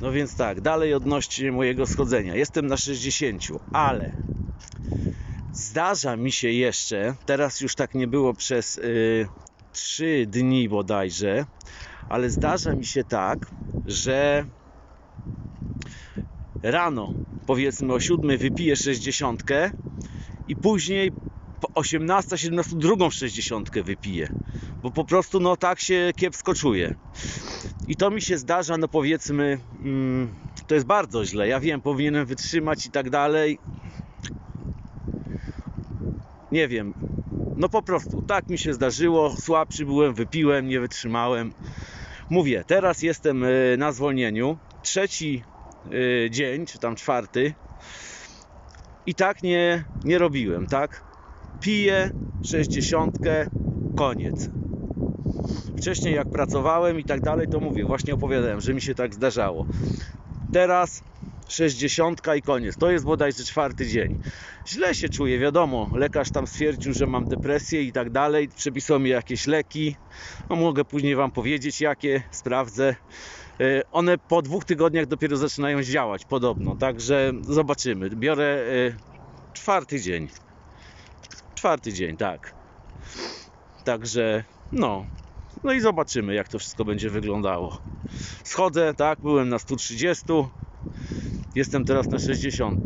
No więc tak, dalej odnośnie mojego schodzenia. Jestem na 60, ale zdarza mi się jeszcze, teraz już tak nie było przez y, 3 dni bodajże, ale zdarza mi się tak, że rano, powiedzmy o 7 wypiję 60 i później po 18, 17 drugą 60 wypiję, bo po prostu no tak się kiepsko czuję. I to mi się zdarza, no powiedzmy, mm, to jest bardzo źle. Ja wiem, powinienem wytrzymać i tak dalej. Nie wiem. No po prostu, tak mi się zdarzyło. Słabszy byłem, wypiłem, nie wytrzymałem. Mówię, teraz jestem y, na zwolnieniu. Trzeci y, dzień, czy tam czwarty. I tak nie, nie robiłem, tak? Piję 60, koniec wcześniej jak pracowałem i tak dalej, to mówię, właśnie opowiadałem, że mi się tak zdarzało. Teraz 60 i koniec. To jest bodajże czwarty dzień. Źle się czuję, wiadomo. Lekarz tam stwierdził, że mam depresję i tak dalej. Przepisał mi jakieś leki. No mogę później Wam powiedzieć, jakie sprawdzę. E, One po dwóch tygodniach dopiero zaczynają działać, podobno. Także zobaczymy. Biorę e, czwarty dzień. Czwarty dzień, tak. Także, no, no i zobaczymy, jak to wszystko będzie wyglądało. Schodzę, tak, byłem na 130, jestem teraz na 60.